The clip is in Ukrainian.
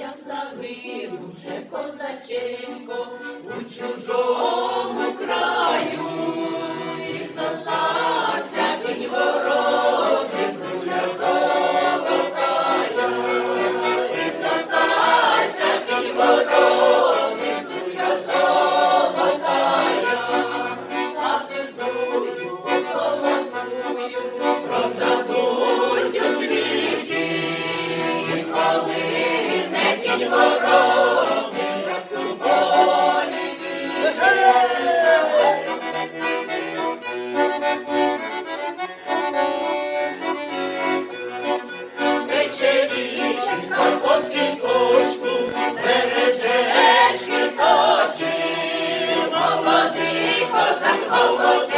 Як загинувши козаченко. Não.